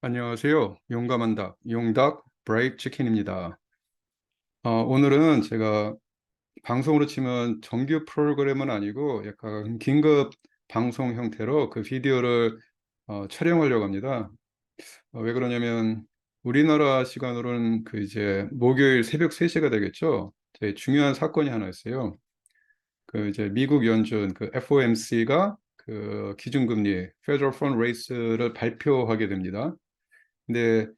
안녕하세요. 용감한 닭, 용닭 브레이크 치킨입니다. 어, 오늘은 제가 방송으로 치면 정규 프로그램은 아니고 약간 긴급 방송 형태로 그 비디오를 어, 촬영하려고 합니다. 어, 왜 그러냐면 우리나라 시간으로는 그 이제 목요일 새벽 3시가 되겠죠. 되게 중요한 사건이 하나 있어요. 그 이제 미국 연준 그 FOMC가 그 기준금리 Federal Fund Rate를 발표하게 됩니다. 근데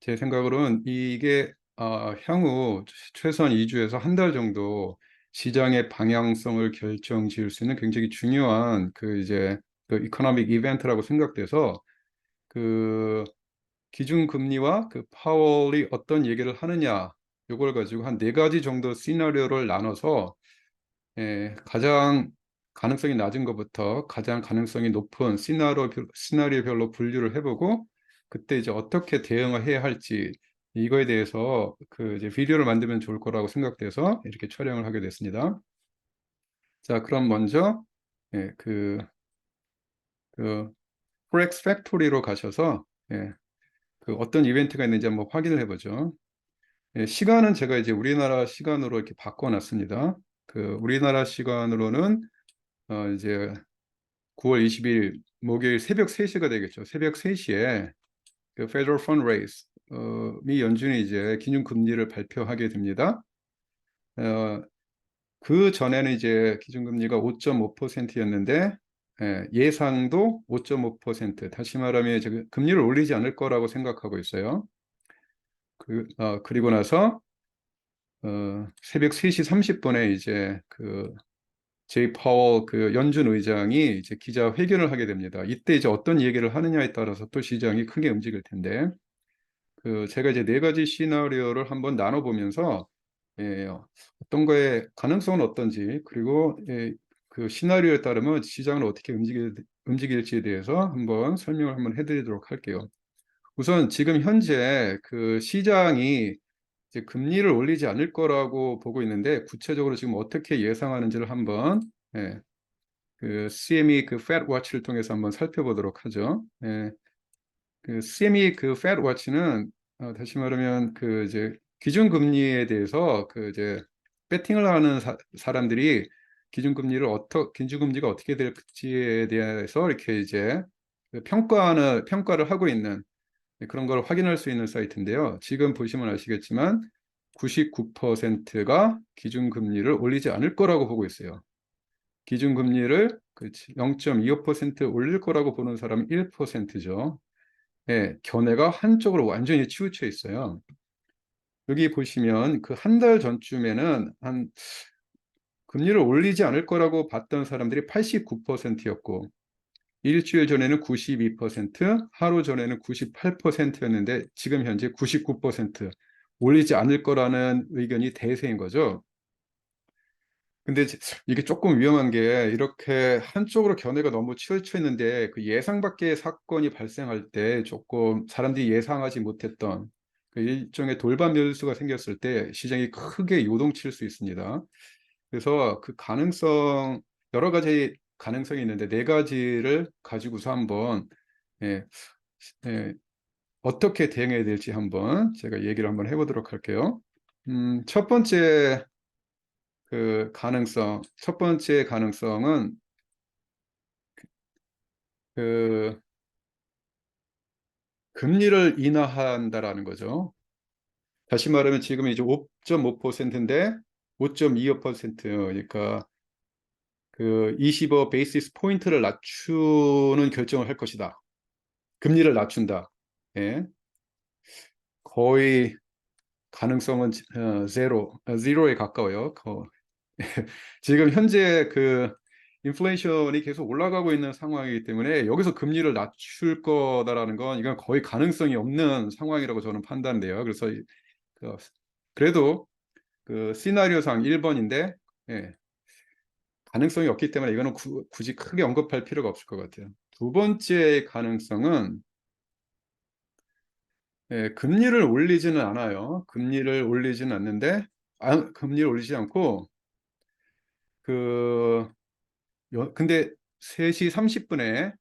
제 생각으로는 이게 아, 향후 최소한 2주에서 한 달 정도 시장의 방향성을 결정 지을 수 있는 굉장히 중요한 그 이제 그 이코노믹 이벤트라고 생각돼서 그 기준금리와 그 파월이 어떤 얘기를 하느냐 요걸 가지고 한 네 가지 정도 시나리오를 나눠서 예, 가장 가능성이 낮은 것부터 가장 가능성이 높은 시나리오, 시나리오별로 분류를 해보고 그때 이제 어떻게 대응을 해야 할지 이거에 대해서 그 이제 비디오를 만들면 좋을 거라고 생각돼서 이렇게 촬영을 하게 됐습니다. 자, 그럼 먼저 예, 그, 그 포렉스 팩토리로 가셔서 예, 그 어떤 이벤트가 있는지 한번 확인을 해보죠. 예, 시간은 제가 이제 우리나라 시간으로 이렇게 바꿔놨습니다. 그 우리나라 시간으로는 어, 이제 9월 20일 목요일 새벽 3시가 되겠죠. 새벽 3시에 그 Federal Fund Raise 어, 미 연준이 이제 기준금리를 발표하게 됩니다. 어, 그 전에는 이제 기준금리가 5.5%였는데 예, 상도 5.5% 다시 말하면 금리를 올리지 않을 거라고 생각하고 있어요. 그, 어, 그리고 나서 어, 새벽 3시 30분에 이제 그 제이 파월 그 연준 의장이 이제 기자 회견을 하게 됩니다. 이때 이제 어떤 얘기를 하느냐에 따라서 또 시장이 크게 움직일 텐데 그 제가 이제 네 가지 시나리오를 한번 나눠보면서 예, 어떤 거의 가능성은 어떤지 그리고 예, 그 시나리오에 따르면 시장을 어떻게 움직일, 움직일지에 대해서 한번 설명을 한번 해드리도록 할게요. 우선 지금 현재 그 시장이 이제 금리를 올리지 않을 거라고 보고 있는데 구체적으로 지금 어떻게 예상하는지를 한번 예, 그 CME 그 Fed Watch를 통해서 한번 살펴보도록 하죠. 예, 그 CME 그 Fed Watch는 어, 다시 말하면 그 이제 기준금리에 대해서 그 이제 배팅을 하는 사, 사람들이 기준금리를 어떻게 기준금리가 어떻게 될지에 대해서 이렇게 이제 그 평가는 평가를 하고 있는 네, 그런 걸 확인할 수 있는 사이트인데요. 지금 보시면 아시겠지만 99%가 기준금리를 올리지 않을 거라고 보고 있어요. 기준금리를 0.25% 올릴 거라고 보는 사람은 1%죠. 예, 견해가 한쪽으로 완전히 치우쳐 있어요. 여기 보시면 그 한 달 전쯤에는 한 금리를 올리지 않을 거라고 봤던 사람들이 89%였고 일주일 전에는 92%, 하루 전에는 98%였는데 지금 현재 99% 올리지 않을 거라는 의견이 대세인 거죠. 근데 이게 조금 위험한 게 이렇게 한쪽으로 견해가 너무 치우쳐 있는데 그 예상 밖의 사건이 발생할 때 조금 사람들이 예상하지 못했던 그 일종의 돌발 묘수가 생겼을 때 시장이 크게 요동칠 수 있습니다. 그래서 그 가능성 여러 가지 가능성이 있는데 네 가지를 가지고서 한번 예, 예, 어떻게 대응해야 될지 한번 제가 얘기를 한번 해보도록 할게요. 음, 첫 번째 그 가능성, 첫 번째 가능성은 그 금리를 인하한다라는 거죠. 다시 말하면 지금 이제 5.5%인데 5.25% 그러니까 그25 베이시스 포인트를 낮추는 결정을 할 것이다. 금리를 낮춘다. 예. 거의 가능성은 어, 제로, 어, 제로에 가까워요. 거, 지금 현재 그 인플레이션이 계속 올라가고 있는 상황이기 때문에 여기서 금리를 낮출 거다라는 건 이건 거의 가능성이 없는 상황이라고 저는 판단돼요. 그래서 그, 그래도 그 시나리오상 1번인데 예, 가능성이 없기 때문에 이거는 구, 굳이 크게 언급할 필요가 없을 것 같아요. 두 번째 가능성은 예, 금리를 올리지는 않아요. 금리를 올리지는 않는데 아, 금리를 올리지 않고 그 여, 근데 3시 30분에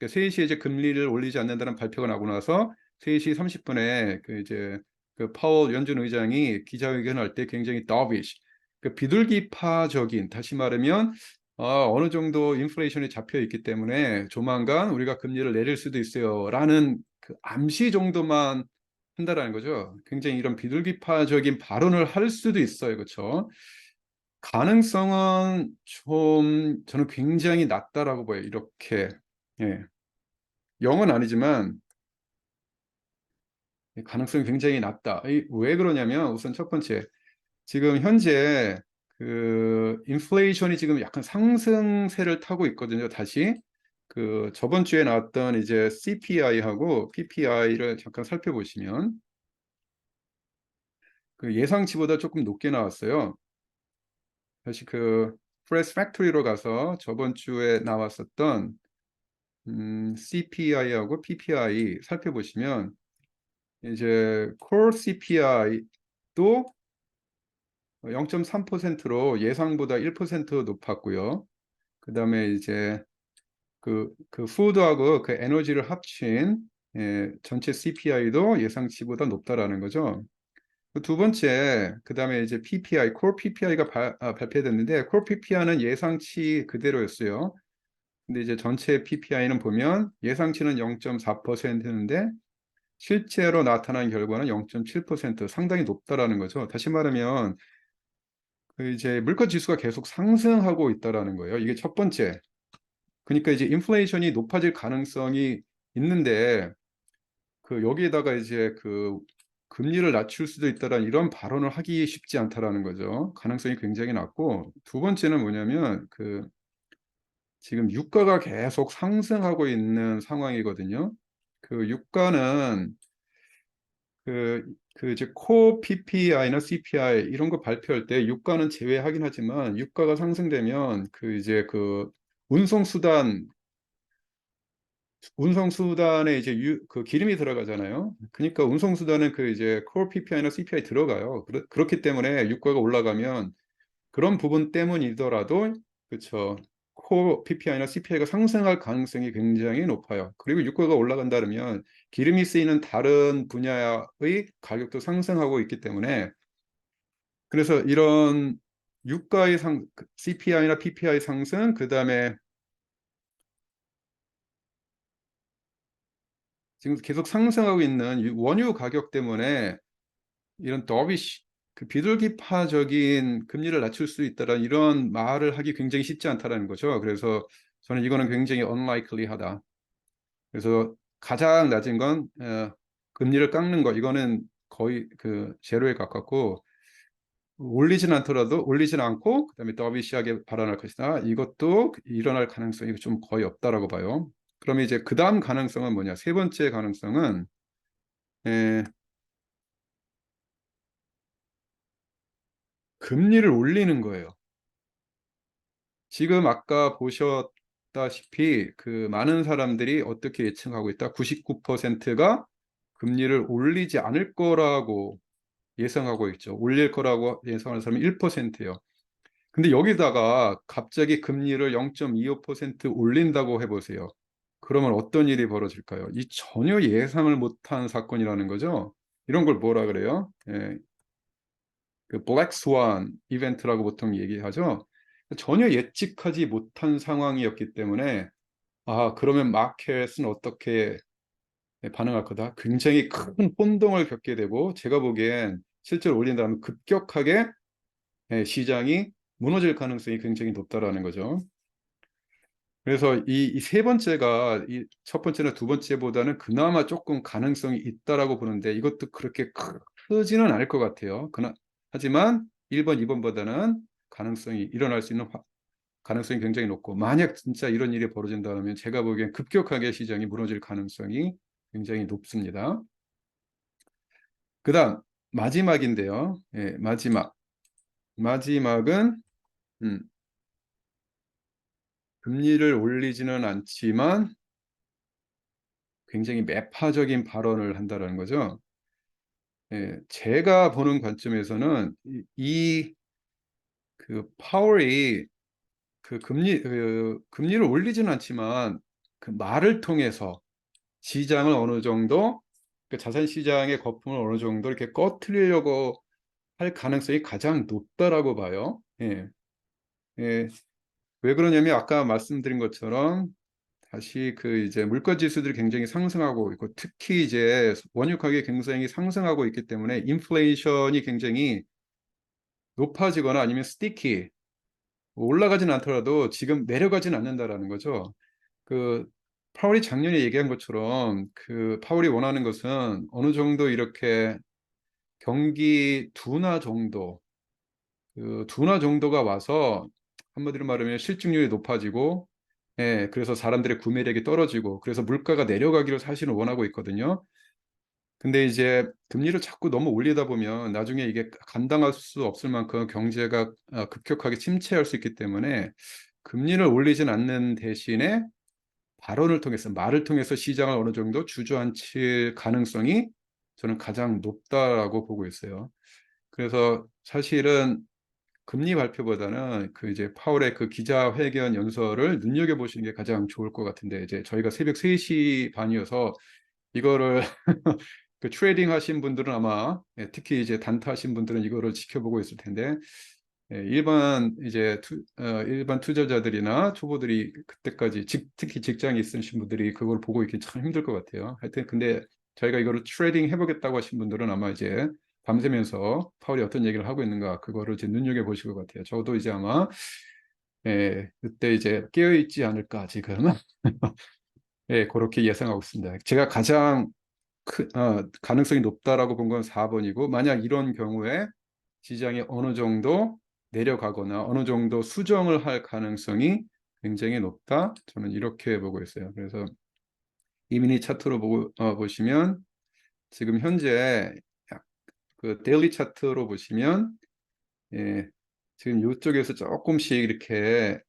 3시에 이제 금리를 올리지 않는다는 발표가 나고 나서 3시 30분에 그 이제 그 파월 연준 의장이 기자회견할 때 굉장히 dovish, 그 비둘기파적인 다시 말하면 아, 어느 정도 인플레이션이 잡혀 있기 때문에 조만간 우리가 금리를 내릴 수도 있어요라는 그 암시 정도만 한다라는 거죠. 굉장히 이런 비둘기파적인 발언을 할 수도 있어요. 그렇죠? 가능성은 좀 저는 굉장히 낮다라고 봐요. 이렇게. 예. 0은 아니지만 가능성이 굉장히 낮다. 이- 왜 그러냐면 우선 첫 번째 지금 현재 그 인플레이션이 지금 약간 상승세를 타고 있거든요. 다시 그 저번 주에 나왔던 이제 CPI하고 PPI를 잠깐 살펴보시면 그 예상치보다 조금 높게 나왔어요. 다시 그 프레스 팩토리로 가서 저번 주에 나왔었던 음, CPI하고 PPI 살펴보시면 이제 core CPI도 0.3%로 예상보다 1% 높았고요. 그 다음에 이제 그, 그 푸드하고 그 에너지를 합친 예, 전체 CPI도 예상치보다 높다라는 거죠. 그두 번째, 그 다음에 이제 PPI, core PPI가 발, 아, 발표됐는데 core PPI는 예상치 그대로였어요. 근데 이제 전체 PPI는 보면 예상치는 0.4%인데 실제로 나타난 결과는 0.7% 상당히 높다라는 거죠. 다시 말하면 그 이제 물가 지수가 계속 상승하고 있다라는 거예요. 이게 첫 번째. 그러니까 이제 인플레이션이 높아질 가능성이 있는데 그 여기에다가 이제 그 금리를 낮출 수도 있다라는 이런 발언을 하기 쉽지 않다라는 거죠. 가능성이 굉장히 낮고 두 번째는 뭐냐면 그 지금 유가가 계속 상승하고 있는 상황이거든요. 그 유가는 그, 그 이제 코 PPI나 CPI 이런 거 발표할 때 유가는 제외하긴 하지만 유가가 상승되면 그 이제 그 운송 수단 운송 수단에 이제 유, 그 기름이 들어가잖아요. 그러니까 운송 수단은 그 이제 core PPI나 CPI 들어가요. 그렇, 그렇기 때문에 유가가 올라가면 그런 부분 때문이더라도 그렇죠. 코 PPI나 CPI가 상승할 가능성이 굉장히 높아요. 그리고 유가가 올라간다면 기름이 쓰이는 다른 분야의 가격도 상승하고 있기 때문에 그래서 이런 유가의 상 CPI나 PPI 상승 그다음에 지금 계속 상승하고 있는 유- 원유 가격 때문에 이런 더비시 그 비둘기파적인 금리를 낮출 수 있다라는 이런 말을 하기 굉장히 쉽지 않다라는 거죠. 그래서 저는 이거는 굉장히 unlikely하다. 그래서 가장 낮은 건 어, 금리를 깎는 거 이거는 거의 그 제로에 가깝고 올리진 않더라도 올리진 않고 그다음에 더비시하게 발언할 것이다. 이것도 일어날 가능성이 좀 거의 없다라고 봐요. 그러면 이제 그 다음 가능성은 뭐냐? 세 번째 가능성은 에, 금리를 올리는 거예요. 지금 아까 보셨다시피 그 많은 사람들이 어떻게 예측하고 있다? 99%가 금리를 올리지 않을 거라고 예상하고 있죠. 올릴 거라고 예상하는 사람이 1%예요. 근데 여기다가 갑자기 금리를 0.25% 올린다고 해보세요. 그러면 어떤 일이 벌어질까요? 이 전혀 예상을 못한 사건이라는 거죠. 이런 걸 뭐라 그래요? 예, 그 블랙 스완 이벤트라고 보통 얘기하죠. 전혀 예측하지 못한 상황이었기 때문에 아 그러면 마켓은 어떻게 반응할 거다? 굉장히 큰 혼동을 겪게 되고 제가 보기엔 실제로 올린다면 급격하게 예, 시장이 무너질 가능성이 굉장히 높다라는 거죠. 그래서 이 세 번째가 이 첫 번째나 두 번째보다는 그나마 조금 가능성이 있다라고 보는데 이것도 그렇게 크- 크지는 않을 것 같아요. 그나, 하지만 1번, 2번보다는 가능성이 일어날 수 있는 화- 가능성이 굉장히 높고 만약 진짜 이런 일이 벌어진다면 제가 보기엔 급격하게 시장이 무너질 가능성이 굉장히 높습니다. 그 다음 마지막인데요. 예, 마지막. 마지막은 음, 금리를 올리지는 않지만 굉장히 매파적인 발언을 한다는 거죠. 예, 제가 보는 관점에서는 이, 이그 파월이 그 금리 그 금리를 올리지는 않지만 그 말을 통해서 시장을 어느 정도 그 자산 시장의 거품을 어느 정도 이렇게 꺼트리려고 할 가능성이 가장 높다라고 봐요. 예. 예. 왜 그러냐면 아까 말씀드린 것처럼 다시 그 이제 물가 지수들이 굉장히 상승하고 있고 특히 이제 원유 가격이 굉장히 상승하고 있기 때문에 인플레이션이 굉장히 높아지거나 아니면 스티키 올라가진 않더라도 지금 내려가진 않는다라는 거죠. 그 파월이 작년에 얘기한 것처럼 그 파월이 원하는 것은 어느 정도 이렇게 경기 둔화 정도 그 둔화 정도가 와서 한마디로 말하면 실직률이 높아지고 예, 그래서 사람들의 구매력이 떨어지고 그래서 물가가 내려가기를 사실은 원하고 있거든요. 근데 이제 금리를 자꾸 너무 올리다 보면 나중에 이게 감당할 수 없을 만큼 경제가 아, 급격하게 침체할 수 있기 때문에 금리를 올리진 않는 대신에 발언을 통해서 말을 통해서 시장을 어느 정도 주저앉힐 가능성이 저는 가장 높다라고 보고 있어요. 그래서 사실은 금리 발표보다는 그 이제 파월의 그 기자회견 연설을 눈여겨 보시는 게 가장 좋을 것 같은데 이제 저희가 새벽 3시 반이어서 이거를 그 트레이딩 하신 분들은 아마 예, 특히 이제 단타 하신 분들은 이거를 지켜보고 있을 텐데 예, 일반 이제 투, 어, 일반 투자자들이나 초보들이 그때까지 직, 특히 직장에 있으신 분들이 그걸 보고 있기 참 힘들 것 같아요. 하여튼 근데 저희가 이거를 트레이딩 해보겠다고 하신 분들은 아마 이제 밤새면서 파월이 어떤 얘기를 하고 있는가 그거를 이제 눈여겨 보실 것 같아요. 저도 이제 아마 예, 그때 이제 깨어 있지 않을까 지금 예, 그렇게 예상하고 있습니다. 제가 가장 크, 어, 가능성이 높다라고 본 건 4번이고 만약 이런 경우에 시장이 어느 정도 내려가거나 어느 정도 수정을 할 가능성이 굉장히 높다. 저는 이렇게 보고 있어요. 그래서 이미니 차트로 보고 어, 보시면 지금 현재 그 데일리 차트로 보시면 예, 지금 이쪽에서 조금씩 이렇게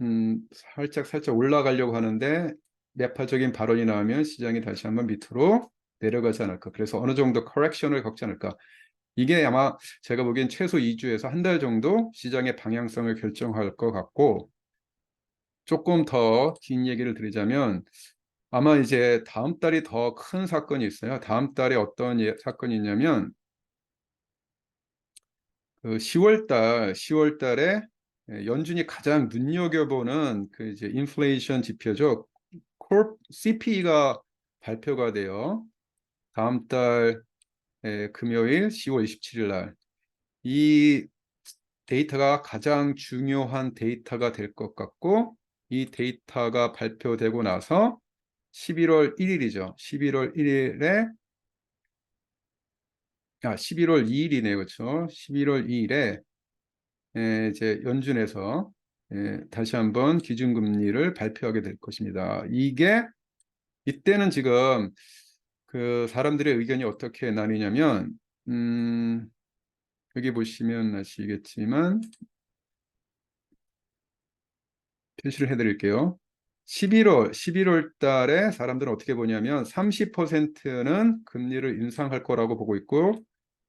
음, 살짝 살짝 올라가려고 하는데 매파적인 발언이 나오면 시장이 다시 한번 밑으로 내려가지 않을까. 그래서 어느 정도 커렉션을 겪지 않을까. 이게 아마 제가 보기엔 최소 2주에서 한 달 정도 시장의 방향성을 결정할 것 같고 조금 더 긴 얘기를 드리자면 아마 이제 다음 달이 더 큰 사건이 있어요. 다음 달에 어떤 예, 사건이 있냐면 그 10월 달, 10월 달에 예, 연준이 가장 눈여겨보는 그 이제 인플레이션 지표죠. 콜 CPE가 발표가 돼요. 다음 달 예, 금요일 10월 27일 날. 이 데이터가 가장 중요한 데이터가 될 것 같고 이 데이터가 발표되고 나서 11월 1일이죠. 11월 1일에 아, 11월 2일이네요. 그렇죠? 11월 2일에 에, 이제 연준에서 에, 다시 한번 기준금리를 발표하게 될 것입니다. 이게 이때는 지금 그 사람들의 의견이 어떻게 나뉘냐면 음, 여기 보시면 아시겠지만 표시를 해드릴게요. 11월, 11월 달에 사람들은 어떻게 보냐면 30%는 금리를 인상할 거라고 보고 있고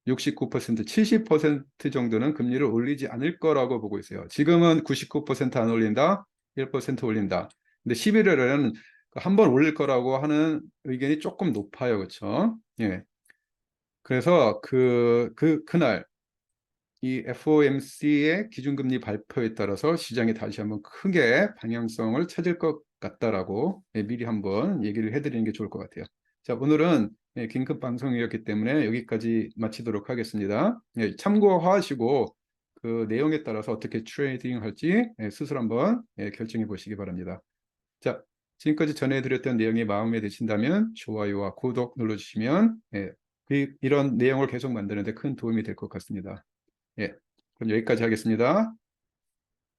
69%, 70% 정도는 금리를 올리지 않을 거라고 보고 있어요. 지금은 99%안 올린다, 1% 올린다. 근데 11월에는 한 번 올릴 거라고 하는 의견이 조금 높아요. 그렇죠? 예. 그래서 그, 그, 그날 이 FOMC의 기준금리 발표에 따라서 시장이 다시 한번 크게 방향성을 찾을 것 같다라고 예, 미리 한번 얘기를 해드리는 게 좋을 것 같아요. 자, 오늘은 예, 긴급 방송이었기 때문에 여기까지 마치도록 하겠습니다. 예, 참고하시고 그 내용에 따라서 어떻게 트레이딩 할지 스스로 한번 결정해 보시기 바랍니다. 자, 지금까지 전해드렸던 내용이 마음에 드신다면 좋아요와 구독 눌러주시면 그, 이런 내용을 계속 만드는 데 큰 도움이 될 것 같습니다. 예, 그럼 여기까지 하겠습니다.